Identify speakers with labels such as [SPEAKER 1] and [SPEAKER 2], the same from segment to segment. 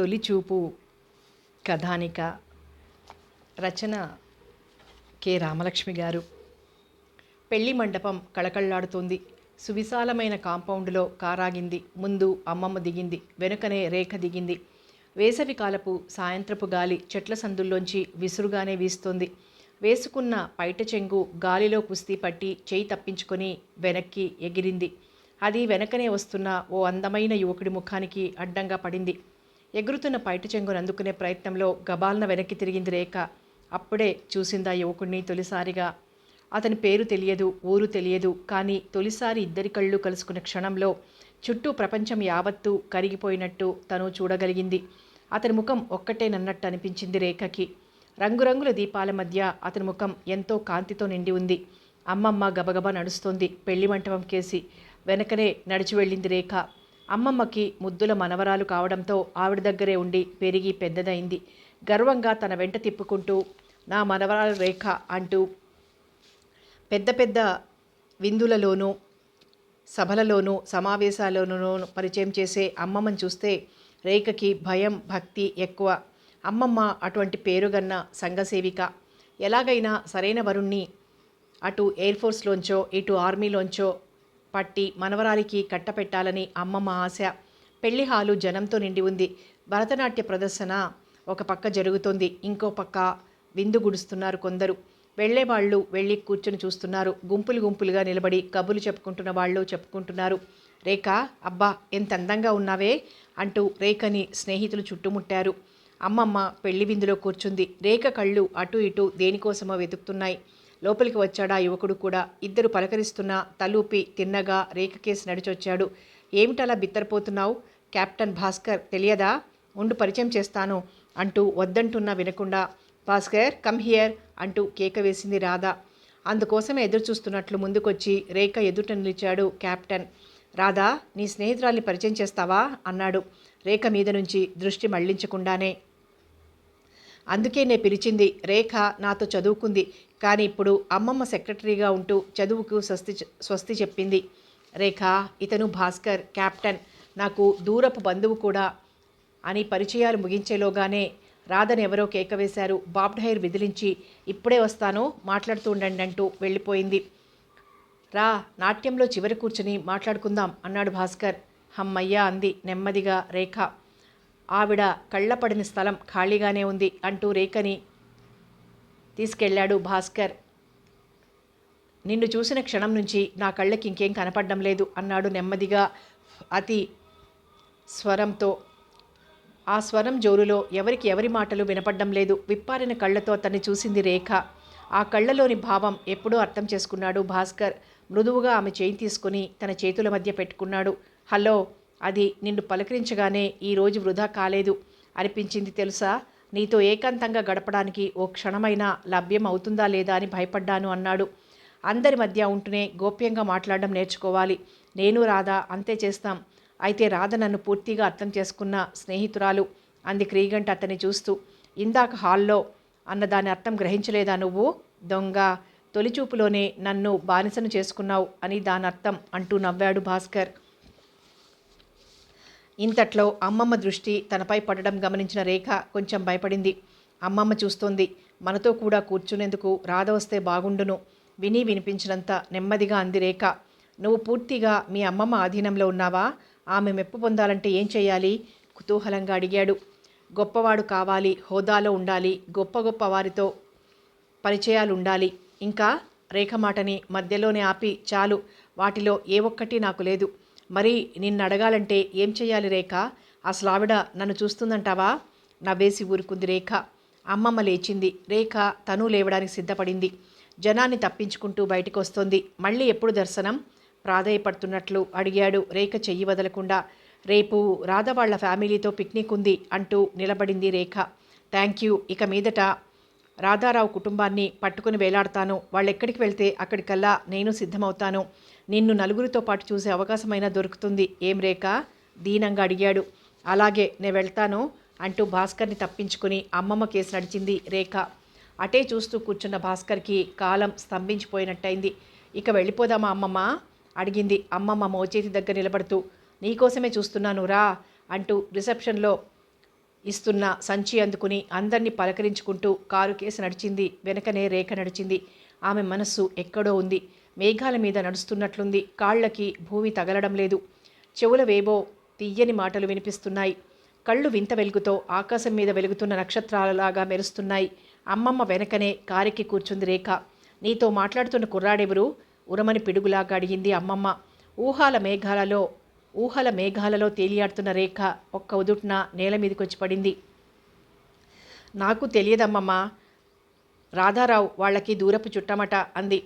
[SPEAKER 1] తొలి చూపు కథానిక రచన కె. రామలక్ష్మి గారు. పెళ్ళి మండపం కళకళ్ళాడుతోంది. సువిశాలమైన కాంపౌండ్లో కారాగింది. ముందు అమ్మమ్మ దిగింది. వెనుకనే రేఖ దిగింది. వేసవి కాలపు సాయంత్రపు గాలి చెట్ల సందుల్లోంచి విసురుగానే వీస్తోంది. వేసుకున్న పైట చెంగు గాలిలో కుస్తీ పట్టి చేయి తప్పించుకొని వెనక్కి ఎగిరింది. అది వెనకనే వస్తున్న ఓ అందమైన యువకుడి ముఖానికి అడ్డంగా పడింది. ఎగురుతున్న పైట చెంగును అందుకునే ప్రయత్నంలో గబాలన వెనక్కి తిరిగింది రేఖ. అప్పుడే చూసిందా యువకుణ్ణి తొలిసారిగా. అతని పేరు తెలియదు ఊరు తెలియదు కానీ తొలిసారి ఇద్దరి కళ్ళు కలుసుకున్న క్షణంలో చుట్టూ ప్రపంచం యావత్తూ కరిగిపోయినట్టు తను చూడగలిగింది. అతని ముఖం ఒక్కటేనన్నట్టు అనిపించింది రేఖకి. రంగురంగుల దీపాల మధ్య అతని ముఖం ఎంతో కాంతితో నిండి ఉంది. అమ్మమ్మ గబగబా నడుస్తోంది పెళ్ళి మంటపం కేసి వెనకనే నడిచి వెళ్ళింది రేఖ. అమ్మమ్మకి ముద్దుల మనవరాలు కావడంతో ఆవిడ దగ్గరే ఉండి పెరిగి పెద్దదైంది. గర్వంగా తన వెంట తిప్పుకుంటూ నా మనవరాలు రేఖ అంటూ పెద్ద పెద్ద విందులలోనూ సభలలోనూ సమావేశాల్లోనూ పరిచయం చేసే అమ్మమ్మని చూస్తే రేఖకి భయం భక్తి ఎక్కువ. అమ్మమ్మ అటువంటి పేరుగన్న సంఘసేవిక. ఎలాగైనా సరైన వరుణ్ణి అటు ఎయిర్ ఫోర్స్లోంచో ఇటు ఆర్మీలోంచో పట్టి మనవరాలికి కట్టపెట్టాలని అమ్మమ్మ ఆశ. పెళ్ళి హాలు జనంతో నిండి ఉంది. భరతనాట్య ప్రదర్శన ఒక పక్క జరుగుతోంది. ఇంకో పక్క విందు గుడుస్తున్నారు కొందరు. వెళ్ళేవాళ్ళు వెళ్ళి కూర్చొని చూస్తున్నారు. గుంపులు గుంపులుగా నిలబడి కబులు చెప్పుకుంటున్న వాళ్ళు చెప్పుకుంటున్నారు. రేఖ అబ్బా ఎంత అందంగా ఉన్నావే అంటూ రేఖని స్నేహితులు చుట్టుముట్టారు. అమ్మమ్మ పెళ్ళి విందులో కూర్చుంది. రేఖ కళ్ళు అటు ఇటు దేనికోసమో వెతుకుతున్నాయి. లోపలికి వచ్చాడా యువకుడు కూడా. ఇద్దరు పలకరిస్తున్నా తలూపి తిన్నగా రేఖ కేసు నడిచొచ్చాడు. ఏమిటలా బిత్తరపోతున్నావు? కెప్టెన్ భాస్కర్ తెలియదా? ఉండు పరిచయం చేస్తాను అంటూ వద్దంటున్నా వినకుండా. భాస్కర్ కమ్ హియర్ అంటూ కేక వేసింది రాధ. అందుకోసమే ఎదురు చూస్తున్నట్లు ముందుకొచ్చి రేఖ ఎదుట నిలిచాడు కెప్టెన్. రాధా నీ స్నేహితురాల్ని పరిచయం చేస్తావా? అన్నాడు. రేఖ మీద నుంచి దృష్టి మళ్ళించకుండానే. అందుకే నే పిలిచింది రేఖ నాతో చదువుకుంది కానీ ఇప్పుడు అమ్మమ్మ సెక్రటరీగా ఉంటూ చదువుకు స్వస్తి స్వస్తి చెప్పింది. రేఖ ఇతను భాస్కర్ కెప్టెన్ నాకు దూరపు బంధువు కూడా అని పరిచయాలు ముగించేలోగానే రాధని ఎవరో కేక వేశారు. బాబ్డహైర్ విదిలించి ఇప్పుడే వస్తాను మాట్లాడుతూ ఉండండి అంటూ వెళ్ళిపోయింది. రా నాట్యంలో చివరి కూర్చుని మాట్లాడుకుందాం అన్నాడు భాస్కర్. హమ్మయ్య అంది నెమ్మదిగా రేఖ. ఆవిడ కళ్ళపడిన స్థలం ఖాళీగానే ఉంది అంటూ రేఖని తీసుకెళ్ళాడు భాస్కర్. నిన్ను చూసిన క్షణం నుంచి నా కళ్ళకి ఇంకేం కనపడడం లేదు అన్నాడు నెమ్మదిగా అతి స్వరంతో. ఆ స్వరం జోరులో ఎవరికి ఎవరి మాటలు వినపడ్డం లేదు. విప్పారిన కళ్ళతో అతన్ని చూసింది రేఖ. ఆ కళ్ళలోని భావం ఎప్పుడూ అర్థం చేసుకున్నాడు భాస్కర్. మృదువుగా ఆమె చేయి తీసుకుని తన చేతుల మధ్య పెట్టుకున్నాడు. హలో అది నిన్ను పలకరించగానే ఈరోజు వృధా కాలేదు అనిపించింది తెలుసా? నీతో ఏకాంతంగా గడపడానికి ఓ క్షణమైనా లభ్యం అవుతుందా లేదా అని భయపడ్డాను అన్నాడు. అందరి మధ్య ఉంటూనే గోప్యంగా మాట్లాడడం నేర్చుకోవాలి. నేను రాధా అంతే చేస్తాం. అయితే రాధ నన్ను పూర్తిగా అర్థం చేసుకున్న స్నేహితురాలు. అంది క్రీగంట అతన్ని చూస్తూ. ఇందాక హాల్లో అన్న దాని అర్థం గ్రహించలేదా నువ్వు? దొంగ తొలిచూపులోనే నన్ను బానిసను చేసుకున్నావు అని దాని అర్థం అంటూ నవ్వాడు భాస్కర్. ఇంతట్లో అమ్మమ్మ దృష్టి తనపై పడడం గమనించిన రేఖ కొంచెం భయపడింది. అమ్మమ్మ చూస్తోంది మనతో కూడా కూర్చునేందుకు రాధ వస్తే బాగుండును విని వినిపించినంత నెమ్మదిగా అంది రేఖ. నువ్వు పూర్తిగా మీ అమ్మమ్మ ఆధీనంలో ఉన్నావా? ఆమె మెప్పు పొందాలంటే ఏం చేయాలి? కుతూహలంగా అడిగాడు. గొప్పవాడు కావాలి హోదాలో ఉండాలి గొప్ప గొప్ప వారితో పరిచయాలు ఉండాలి ఇంకా రేఖ మాటని మధ్యలోనే ఆపి చాలు వాటిలో ఏ ఒక్కటి నాకు లేదు. మరి నిన్ను అడగాలంటే ఏం చెయ్యాలి రేఖ? అసలు ఆవిడ నన్ను చూస్తుందంటావా? నవ్వేసి ఊరుకుంది రేఖ. అమ్మమ్మ లేచింది. రేఖ తను లేవడానికి సిద్ధపడింది. జనాన్ని తప్పించుకుంటూ బయటకు వస్తోంది మళ్ళీ ఎప్పుడు దర్శనం? ప్రాధాయపడుతున్నట్లు అడిగాడు రేఖ చెయ్యి వదలకుండా. రేపు రాధ వాళ్ళ ఫ్యామిలీతో పిక్నిక్ ఉంది అంటూ నిలబడింది రేఖ. Thank you. ఇక మీదట రాధారావు కుటుంబాన్ని పట్టుకుని వేలాడతాను. వాళ్ళెక్కడికి వెళ్తే అక్కడికల్లా నేను సిద్ధమవుతాను. నిన్ను నలుగురితో పాటు చూసే అవకాశమైనా దొరుకుతుంది. ఏం రేఖ? దీనంగా అడిగాడు. అలాగే నేను వెళ్తాను అంటూ భాస్కర్ని తప్పించుకుని అమ్మమ్మ కేసు నడిచింది రేఖ. అటే చూస్తూ కూర్చున్న భాస్కర్కి కాలం స్తంభించిపోయినట్టయింది. ఇక వెళ్ళిపోదామా అమ్మమ్మ? అడిగింది. అమ్మమ్మ మోచేతి దగ్గర నిలబడుతూ నీకోసమే చూస్తున్నాను రా అంటూ రిసెప్షన్లో ఇస్తున్న సంచి అందుకుని అందరినీ పలకరించుకుంటూ కారు కేసు నడిచింది. వెనకనే రేఖ నడిచింది. ఆమె మనస్సు ఎక్కడో ఉంది. మేఘాల మీద నడుస్తున్నట్లుంది. కాళ్ళకి భూమి తగలడం లేదు. చెవుల వేవో తీయని మాటలు వినిపిస్తున్నాయి. కళ్ళు వింత వెలుగుతో ఆకాశం మీద వెలుగుతున్న నక్షత్రాలలాగా మెరుస్తున్నాయి. అమ్మమ్మ వెనకనే కారెక్కి కూర్చుంది రేఖ. నీతో మాట్లాడుతున్న కుర్రాడెవరు? ఉరమని పిడుగులాగా అడిగింది అమ్మమ్మ. ఊహాల మేఘాలలో ఊహల మేఘాలలో తేలియాడుతున్న రేఖ ఒక్క ఉదుట్న నేల మీదకొచ్చి పడింది. నాకు తెలియదమ్మమ్మ. రాధారావు వాళ్ళకి దూరపు చుట్టమట అంది.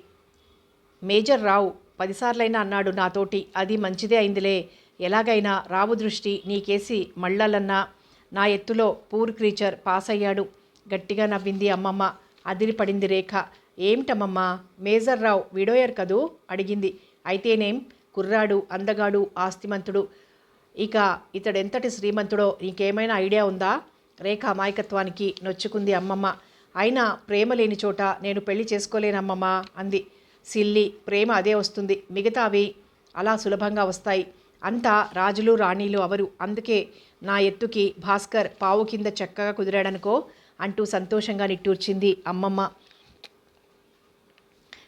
[SPEAKER 1] మేజర్ రావు పదిసార్లైనా అన్నాడు నాతోటి అది మంచిదే అయిందిలే. ఎలాగైనా రావు దృష్టి నీకేసి మళ్ళలన్నా నా ఎత్తులో పూర్ క్రీచర్ పాస్ అయ్యాడు గట్టిగా నవ్వింది అమ్మమ్మ. అదిరిపడింది రేఖ. ఏమిటమ్మమ్మ? మేజర్ రావు విడోయర్ కదూ? అడిగింది. అయితేనేం? కుర్రాడు అందగాడు ఆస్తిమంతుడు. ఇక ఇతడెంతటి శ్రీమంతుడో నీకేమైనా ఐడియా ఉందా? రేఖ అమాయకత్వానికి నొచ్చుకుంది అమ్మమ్మ. అయినా ప్రేమ లేని చోట నేను పెళ్ళి చేసుకోలేనమ్మమ్మ అంది. సిల్లి ప్రేమ అదే వస్తుంది. మిగతావి అలా సులభంగా వస్తాయి. అంతా రాజులు రాణీలు అవరు. అందుకే నా ఎత్తుకి భాస్కర్ పావు కింద చక్కగా కుదిరాడనుకో అంటూ సంతోషంగా నిట్టూర్చింది అమ్మమ్మ.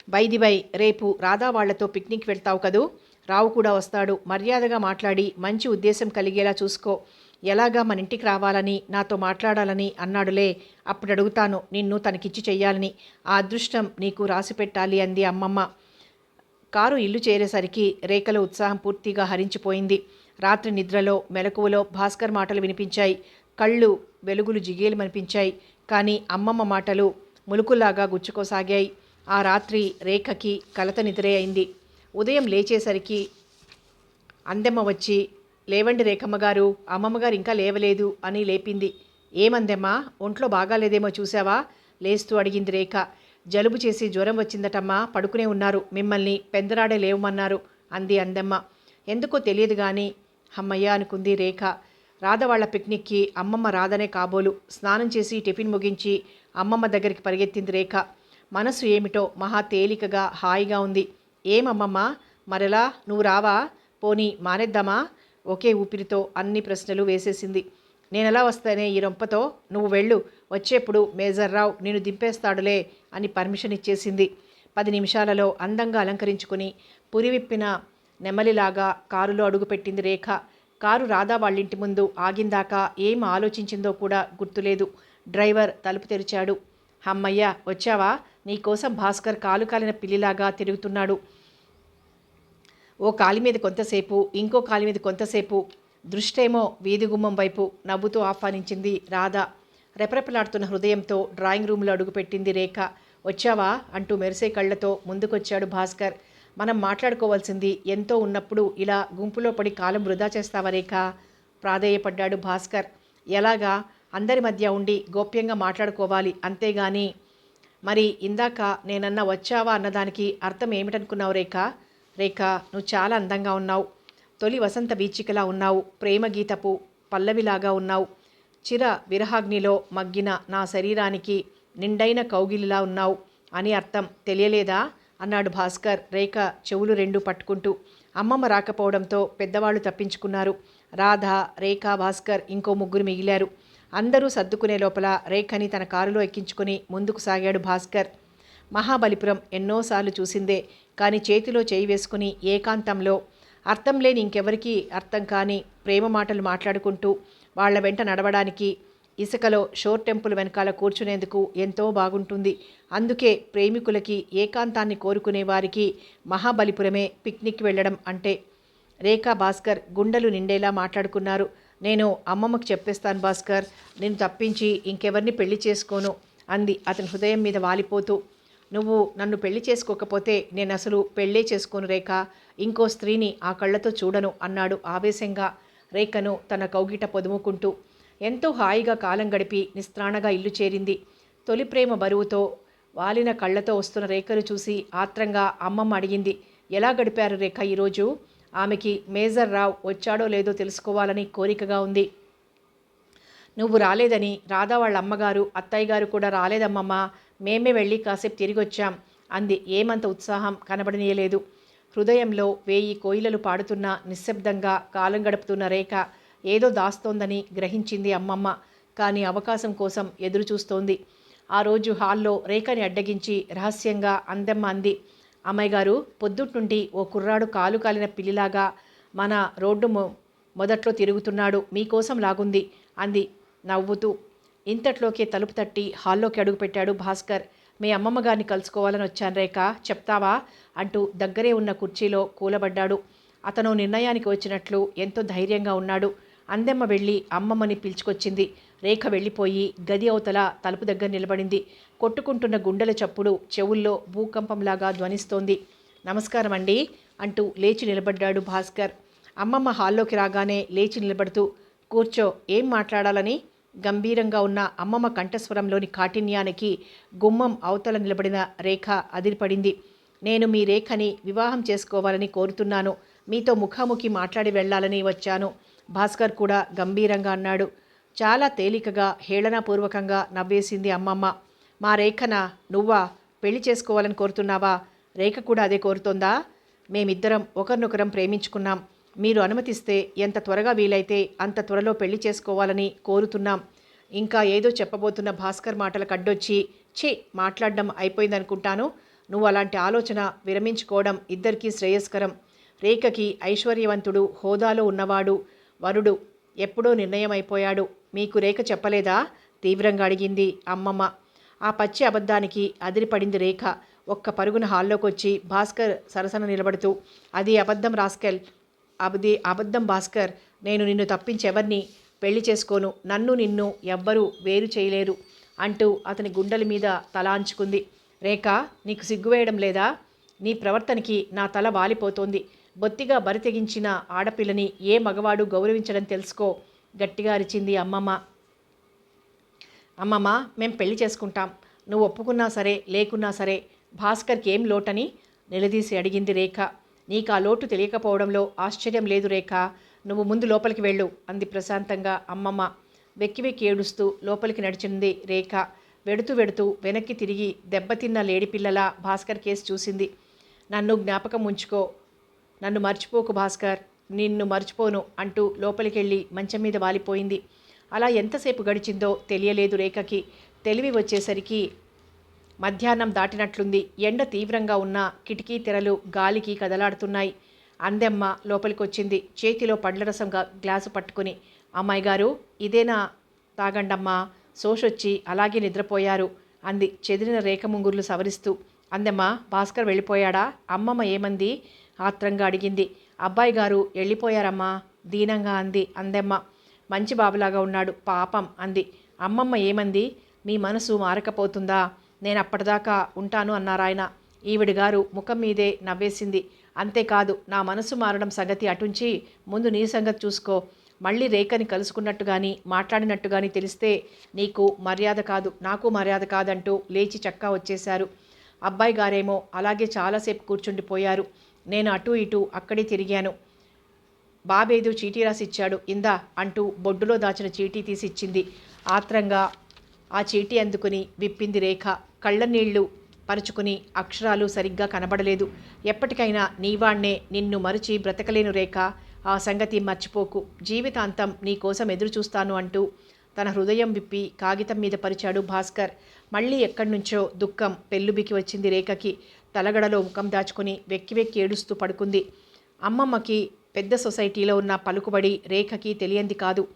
[SPEAKER 1] బైది బై రేపు రాధా వాళ్ళతో పిక్నిక్ వెళ్తావు కదూ? రావు కూడా వస్తాడు. మర్యాదగా మాట్లాడి మంచి ఉద్దేశం కలిగేలా చూసుకో. ఎలాగా మన ఇంటికి రావాలని నాతో మాట్లాడాలని అన్నాడులే. అప్పుడు అడుగుతాను నిన్ను తనకిచ్చి చెయ్యాలని. ఆ అదృష్టం నీకు రాసి పెట్టాలి అంది అమ్మమ్మ. కారు ఇల్లు చేరేసరికి రేఖలో ఉత్సాహం పూర్తిగా హరించిపోయింది. రాత్రి నిద్రలో మెలకువలో భాస్కర్ మాటలు వినిపించాయి. కళ్ళు వెలుగులు జిగేలుమనిపించాయి. కానీ అమ్మమ్మ మాటలు ములుకులాగా గుచ్చుకోసాగాయి. ఆ రాత్రి రేఖకి కలత నిద్రే అయింది. ఉదయం లేచేసరికి అందెమ్మ వచ్చి లేవండి రేఖమ్మ గారు అమ్మమ్మగారు ఇంకా లేవలేదు అని లేపింది. ఏమందెమ్మా ఒంట్లో బాగాలేదేమో చూసావా లేస్తూ అడిగింది రేఖ. జలుబు చేసి జ్వరం వచ్చిందటమ్మా పడుకునే ఉన్నారు. మిమ్మల్ని పెందరాడే లేవమన్నారు అంది అందెమ్మ. ఎందుకో తెలియదు కానీ అమ్మయ్య అనుకుంది రేఖ. రాధ వాళ్ళ పిక్నిక్కి అమ్మమ్మ రాధనే కాబోలు. స్నానం చేసి టిఫిన్ ముగించి అమ్మమ్మ దగ్గరికి పరిగెత్తింది రేఖ. మనసు ఏమిటో మహా తేలికగా హాయిగా ఉంది. ఏమమ్మమ్మ మరలా నువ్వు రావా? పోనీ మానేద్దామా? ఒకే ఊపిరితో అన్ని ప్రశ్నలు వేసేసింది. నేనెలా వస్తానే ఈ రొంపతో? నువ్వు వెళ్ళు. వచ్చేప్పుడు మేజర్ రావు నేను దింపేస్తాడులే అని పర్మిషన్ ఇచ్చేసింది. పది నిమిషాలలో అందంగా అలంకరించుకుని పురివిప్పిన నెమలిలాగా కారులో అడుగుపెట్టింది రేఖ. కారు రాధా వాళ్ళింటి ముందు ఆగిందాకా ఏం ఆలోచించిందో కూడా గుర్తులేదు. డ్రైవర్ తలుపు తెరిచాడు. హమ్మయ్య వచ్చావా? నీకోసం భాస్కర్ కాలు కాలిన పిల్లిలాగా తిరుగుతున్నాడు. ఓ కాలి మీద కొంతసేపు ఇంకో కాలి మీద కొంతసేపు దృష్టేమో వీధి గుమ్మం వైపు నవ్వుతూ ఆహ్వానించింది రాధ. రెపరెపలాడుతున్న హృదయంతో డ్రాయింగ్ రూమ్లో అడుగుపెట్టింది రేఖ. వచ్చావా? అంటూ మెరిసే కళ్ళతో ముందుకొచ్చాడు భాస్కర్. మనం మాట్లాడుకోవాల్సింది ఎంతో ఉన్నప్పుడు ఇలా గుంపులో పడి కాలం వృధా చేస్తావా రేఖ? ప్రాధేయపడ్డాడు భాస్కర్. ఎలాగా? అందరి మధ్య ఉండి గోప్యంగా మాట్లాడుకోవాలి అంతేగాని మరి ఇందాక నేనన్న వచ్చావా? అన్నదానికి అర్థం ఏమిటనుకున్నావు రేఖ? రేఖ నువ్వు చాలా అందంగా ఉన్నావు. తొలి వసంత వీచికలా ఉన్నావు. ప్రేమ గీతపు పల్లవిలాగా ఉన్నావు. చిర విరహాగ్నిలో మగ్గిన నా శరీరానికి నిండైన కౌగిలిలా ఉన్నావు అని అర్థం తెలియలేదా? అన్నాడు భాస్కర్ రేఖ చెవులు రెండు పట్టుకుంటూ. అమ్మమ్మ రాకపోవడంతో పెద్దవాళ్ళు తప్పించుకున్నారు. రాధ రేఖ భాస్కర్ ఇంకో ముగ్గురు మిగిలారు. అందరూ సర్దుకునే లోపల రేఖని తన కారులో ఎక్కించుకుని ముందుకు సాగాడు భాస్కర్. మహాబలిపురం ఎన్నోసార్లు చూసిందే. కానీ చేతిలో చేయి వేసుకుని ఏకాంతంలో అర్థం లేని ఇంకెవరికీ అర్థం కాని ప్రేమ మాటలు మాట్లాడుకుంటూ వాళ్ళ వెంట నడవడానికి ఇసుకలో షోర్ టెంపుల్ వెనకాల కూర్చునేందుకు ఎంతో బాగుంటుంది. అందుకే ప్రేమికులకి ఏకాంతాన్ని కోరుకునే వారికి మహాబలిపురమే పిక్నిక్ వెళ్ళడం అంటే. రేఖా భాస్కర్ గుండెలు నిండేలా మాట్లాడుకున్నారు. నేను అమ్మమ్మకు చెప్పేస్తాను భాస్కర్ నేను తప్పించి ఇంకెవరిని పెళ్ళి చేసుకోను అంది. అతని హృదయం మీద వాలిపోతూ నువ్వు నన్ను పెళ్ళి చేసుకోకపోతే నేను అసలు పెళ్ళే చేసుకోను రేఖ. ఇంకో స్త్రీని ఆ కళ్ళతో చూడను అన్నాడు ఆవేశంగా రేఖను తన కౌగిట పొదుముకుంటూ. ఎంతో హాయిగా కాలం గడిపి నిస్త్రాణగా ఇల్లు చేరింది. తొలి ప్రేమ బరువుతో వాలిన కళ్ళతో వస్తున్న రేఖను చూసి ఆత్రంగా అమ్మమ్మ అడిగింది ఎలా గడిపారు రేఖ ఈరోజు? ఆమెకి మేజర్ రావ్ వచ్చాడో లేదో తెలుసుకోవాలని కోరికగా ఉంది. నువ్వు రాలేదని రాధా వాళ్ళ అమ్మగారు అత్తయ్య గారు కూడా రాలేదమ్మమ్మ. మేమే వెళ్ళి కాసేపు తిరిగి వచ్చాం అంది. ఏమంత ఉత్సాహం కనబడనీయలేదు. హృదయంలో వేయి కోయిలలు పాడుతున్న నిశ్శబ్దంగా కాలం గడుపుతున్న రేఖ ఏదో దాస్తోందని గ్రహించింది అమ్మమ్మ. కానీ అవకాశం కోసం ఎదురు చూస్తోంది ఆ రోజు హాల్లో రేఖని అడ్డగించి రహస్యంగా అందమ్మ అంది. అమ్మాయి గారు పొద్దుట్నుండి ఓ కుర్రాడు కాలు కాలిన పిల్లిలాగా మన రోడ్డు మొ మొదట్లో తిరుగుతున్నాడు. మీకోసం లాగుంది అంది. నవ్వుతూ ఇంతట్లోకే తలుపు తట్టి హాల్లోకి అడుగుపెట్టాడు భాస్కర్. మీ అమ్మమ్మ గారిని కలుసుకోవాలని వచ్చాను రేఖ. చెప్తావా? అంటూ దగ్గరే ఉన్న కుర్చీలో కూలబడ్డాడు. అతను నిర్ణయానికి వచ్చినట్లు ఎంతో ధైర్యంగా ఉన్నాడు. అందెమ్మ వెళ్ళి అమ్మమ్మని పిలుచుకొచ్చింది. రేఖ వెళ్ళిపోయి గది అవతల తలుపు దగ్గర నిలబడింది. కొట్టుకుంటున్న గుండెల చప్పుడు చెవుల్లో భూకంపంలాగా ధ్వనిస్తోంది. నమస్కారం అండి అంటూ లేచి నిలబడ్డాడు భాస్కర్. అమ్మమ్మ హాల్లోకి రాగానే లేచి నిలబడుతూ కూర్చో ఏం మాట్లాడాలని? గంభీరంగా ఉన్న అమ్మమ్మ కంఠస్వరంలోని కాఠిన్యానికి గుమ్మం అవతల నిలబడిన రేఖ అదిరిపడింది. నేను మీ రేఖని వివాహం చేసుకోవాలని కోరుతున్నాను. మీతో ముఖాముఖి మాట్లాడి వెళ్ళాలని వచ్చాను. భాస్కర్ కూడా గంభీరంగా అన్నాడు. చాలా తేలికగా హేళనాపూర్వకంగా నవ్వేసింది అమ్మమ్మ. మా రేఖన నువ్వా? పెళ్ళి చేసుకోవాలని కోరుతున్నావా? రేఖ కూడా అదే కోరుతోందా? మేమిద్దరం ఒకరినొకరం ప్రేమించుకున్నాం. మీరు అనుమతిస్తే ఎంత త్వరగా వీలైతే అంత త్వరలో పెళ్ళి చేసుకోవాలని కోరుతున్నాం. ఇంకా ఏదో చెప్పబోతున్న భాస్కర్ మాటలకు అడ్డొచ్చి ఛీ మాట్లాడడం అయిపోయిందనుకుంటాను. నువ్వు అలాంటి ఆలోచన విరమించుకోవడం ఇద్దరికీ శ్రేయస్కరం. రేఖకి ఐశ్వర్యవంతుడు హోదాలో ఉన్నవాడు వరుడు ఎప్పుడో నిర్ణయం అయిపోయాడు మీకు రేఖ చెప్పలేదా? తీవ్రంగా అడిగింది అమ్మమ్మ. ఆ పచ్చి అబద్ధానికి అదిరిపడింది రేఖ. ఒక్క పరుగున హాల్లోకి వచ్చి భాస్కర్ సరసన నిలబడుతూ అది అబద్ధం రాస్కెల్. అబది అబద్ధం భాస్కర్ నేను నిన్ను తప్పించెవరిని పెళ్ళి చేసుకోను నన్ను నిన్ను ఎవ్వరూ వేరు చేయలేరు అంటూ అతని గుండెల మీద తలాంచుకుంది రేఖ నీకు సిగ్గువేయడం లేదా? నీ ప్రవర్తనకి నా తల వాలిపోతోంది. బొత్తిగా బరితెగించిన ఆడపిల్లని ఏ మగవాడు గౌరవించడం తెలుసుకో? గట్టిగా అరిచింది అమ్మమ్మ. అమ్మమ్మ మేం పెళ్ళి చేసుకుంటాం. నువ్వు ఒప్పుకున్నా సరే లేకున్నా సరే భాస్కర్కి ఏం లోటని? నిలదీసి అడిగింది రేఖ. నీకు ఆ లోటు తెలియకపోవడంలో ఆశ్చర్యం లేదు రేఖ. నువ్వు ముందు లోపలికి వెళ్ళు అంది ప్రశాంతంగా అమ్మమ్మ. వెక్కి వెక్కి ఏడుస్తూ లోపలికి నడిచింది రేఖ. వెడుతూ వెడుతూ వెనక్కి తిరిగి దెబ్బతిన్న లేడిపిల్లలా భాస్కర్ కేసు చూసింది. నన్ను జ్ఞాపకం ఉంచుకో. నన్ను మర్చిపోకు భాస్కర్. నిన్ను మర్చిపోను అంటూ లోపలికెళ్ళి మంచం మీద వాలిపోయింది. అలా ఎంతసేపు గడిచిందో తెలియలేదు రేఖకి. తెలివి వచ్చేసరికి మధ్యాహ్నం దాటినట్లుంది. ఎండ తీవ్రంగా ఉన్న కిటికీ తెరలు గాలికి కదలాడుతున్నాయి. అందెమ్మ లోపలికొచ్చింది. చేతిలో పండ్ల గ్లాసు పట్టుకుని అమ్మాయి గారు ఇదేనా? తాగండమ్మా. సోషొచ్చి అలాగే నిద్రపోయారు అంది చెదిరిన రేఖ ముంగుర్లు సవరిస్తూ. అందెమ్మ భాస్కర్ వెళ్ళిపోయాడా? అమ్మమ్మ ఏమంది? ఆత్రంగా అడిగింది. అబ్బాయి గారు వెళ్ళిపోయారమ్మా. దీనంగా అంది అందెమ్మ. మంచి బాబులాగా ఉన్నాడు. పాపం అంది. అమ్మమ్మ ఏమంది? మీ మనసు మారకపోతుందా? నేను అప్పటిదాకా ఉంటాను అన్నారాయన ఈవిడి గారు ముఖం మీదే నవ్వేసింది. అంతేకాదు నా మనసు మారడం సంగతి అటుంచి ముందు నీ సంగతి చూసుకో. మళ్ళీ రేఖని కలుసుకున్నట్టు కానీ మాట్లాడినట్టు కానీ తెలిస్తే నీకు మర్యాద కాదు నాకు మర్యాద కాదంటూ లేచి చక్కా వచ్చేశారు. అబ్బాయి గారేమో అలాగే చాలాసేపు కూర్చుండిపోయారు. నేను అటు ఇటు అక్కడే తిరిగాను. బాబేదో చీటీ రాసి ఇచ్చాడు ఇందా అంటూ బొడ్డులో దాచిన చీటీ తీసి ఇచ్చింది ఆత్రంగా ఆ చీటీ అందుకుని విప్పింది రేఖ. కళ్ళనీళ్ళు పరుచుకుని అక్షరాలు సరిగ్గా కనబడలేదు. ఎప్పటికైనా నీవాణ్ణే నిన్ను మరచి బ్రతకలేను రేఖ. ఆ సంగతి మర్చిపోకు. జీవితాంతం నీకోసం ఎదురుచూస్తాను అంటూ తన హృదయం విప్పి కాగితం మీద పరిచాడు భాస్కర్. మళ్ళీ ఎక్కడి నుంచో దుఃఖం పెళ్ళుబికి వచ్చింది రేఖకి. తలగడలో ముఖం దాచుకుని వెక్కి వెక్కి ఏడుస్తూ పడుకుంది. అమ్మమ్మకి పెద్ద సొసైటీలో ఉన్న పలుకుబడి రేఖకి తెలియంది కాదు.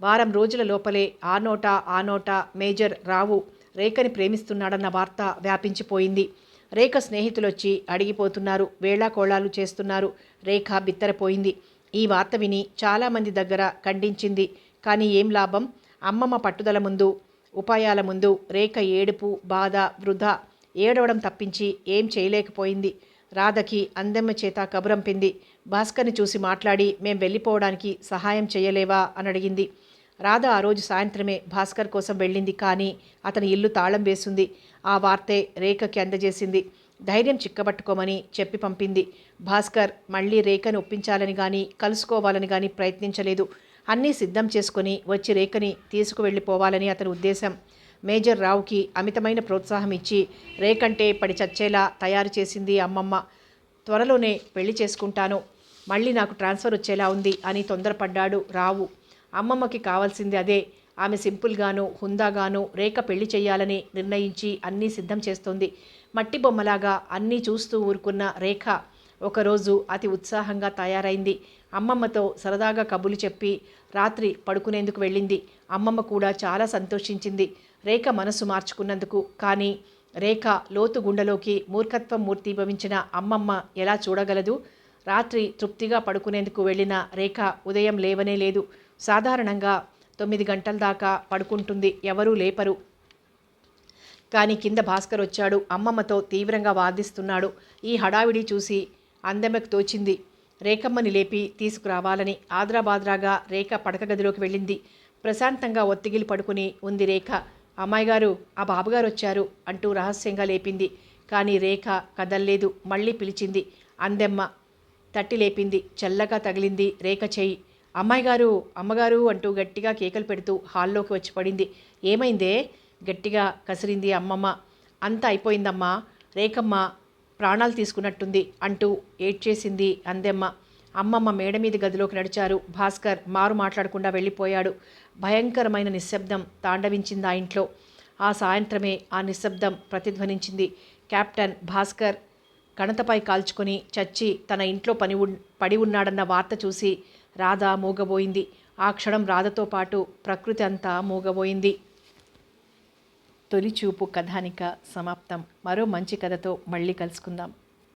[SPEAKER 1] వారం రోజుల లోపలే ఆ నోట ఆ నోట మేజర్ రావు రేఖని ప్రేమిస్తున్నాడన్న వార్త వ్యాపించిపోయింది. రేఖ స్నేహితులొచ్చి అడిగిపోతున్నారు. వేళాకోళాలు చేస్తున్నారు. రేఖ బిత్తరపోయింది. ఈ వార్త విని చాలామంది దగ్గర ఖండించింది. కానీ ఏం లాభం? అమ్మమ్మ పట్టుదల ముందు ఉపాయాల ముందు రేఖ ఏడుపు బాధ వృధా ఏడవడం తప్పించి ఏం చేయలేకపోయింది. రాధకి అందమ్మ చేత కబురంపింది భాస్కర్ని చూసి మాట్లాడి మేం వెళ్ళిపోవడానికి సహాయం చేయలేవా? అని అడిగింది రాధ ఆ రోజు సాయంత్రమే భాస్కర్ కోసం వెళ్ళింది కానీ అతని ఇల్లు తాళం వేసింది. ఆ వార్తే రేఖకి అందజేసింది. ధైర్యం చిక్కబట్టుకోమని చెప్పి పంపింది. భాస్కర్ మళ్ళీ రేఖను ఒప్పించాలని కానీ కలుసుకోవాలని కానీ ప్రయత్నించలేదు. అన్నీ సిద్ధం చేసుకుని వచ్చి రేఖని తీసుకువెళ్ళిపోవాలని అతని ఉద్దేశం. మేజర్ రావుకి అమితమైన ప్రోత్సాహం ఇచ్చి రేకంటే పడి చచ్చేలా తయారు చేసింది అమ్మమ్మ. త్వరలోనే పెళ్ళి చేసుకుంటాను. మళ్ళీ నాకు ట్రాన్స్ఫర్ వచ్చేలా ఉంది అని తొందరపడ్డాడు రావు. అమ్మమ్మకి కావాల్సింది అదే. ఆమె సింపుల్గాను హుందాగాను రేఖ పెళ్ళి చేయాలని నిర్ణయించి అన్నీ సిద్ధం చేస్తోంది. మట్టి బొమ్మలాగా అన్నీ చూస్తూ ఊరుకున్న రేఖ ఒకరోజు అతి ఉత్సాహంగా తయారైంది. అమ్మమ్మతో సరదాగా కబులు చెప్పి రాత్రి పడుకునేందుకు వెళ్ళింది. అమ్మమ్మ కూడా చాలా సంతోషించింది. రేఖ మనసు మార్చుకున్నందుకు. కానీ రేఖ లోతు గుండెలోకి మూర్ఖత్వం మూర్తిభవించిన అమ్మమ్మ ఎలా చూడగలదు? రాత్రి తృప్తిగా పడుకునేందుకు వెళ్ళిన రేఖ ఉదయం లేవనే లేదు. సాధారణంగా తొమ్మిది గంటల దాకా పడుకుంటుంది. ఎవరూ లేపరు. కానీ కింద భాస్కర్ వచ్చాడు. అమ్మమ్మతో తీవ్రంగా వాదిస్తున్నాడు. ఈ హడావిడి చూసి అందెమ్మకు తోచింది. రేఖమ్మని లేపి తీసుకురావాలని ఆద్రాబాద్రాగా రేఖ పడక గదిలోకి వెళ్ళింది. ప్రశాంతంగా ఒత్తిగిలి పడుకుని ఉంది రేఖ. అమ్మాయి గారు ఆ బాబుగారు వచ్చారు అంటూ రహస్యంగా లేపింది. కానీ రేఖ కదల్లేదు. మళ్ళీ పిలిచింది. అందెమ్మ తట్టి లేపింది. చల్లగా తగిలింది రేఖ చేయి అమ్మాయి గారు అమ్మగారు అంటూ గట్టిగా కేకలు పెడుతూ హాల్లోకి వచ్చి పడింది. ఏమైందే? గట్టిగా కసిరింది అమ్మమ్మ. అంతా అయిపోయిందమ్మా. రేఖమ్మ ప్రాణాలు తీసుకున్నట్టుంది అంటూ ఏడ్చేసింది అందెమ్మ. అమ్మమ్మ మేడ మీద గదిలోకి నడిచారు. భాస్కర్ మారు మాట్లాడకుండా వెళ్ళిపోయాడు. భయంకరమైన నిశ్శబ్దం తాండవించింది ఆ ఇంట్లో. ఆ సాయంత్రమే ఆ నిశ్శబ్దం ప్రతిధ్వనించింది. కెప్టెన్ భాస్కర్ కణతపై కాల్చుకొని చచ్చి తన ఇంట్లో పని పడి ఉన్నాడన్న వార్త చూసి రాధ మూగబోయింది. ఆ క్షణం రాధతో పాటు ప్రకృతి అంతా మూగబోయింది. తొలిచూపు కథానిక సమాప్తం. మరో మంచి కథతో మళ్ళీ కలుసుకుందాం.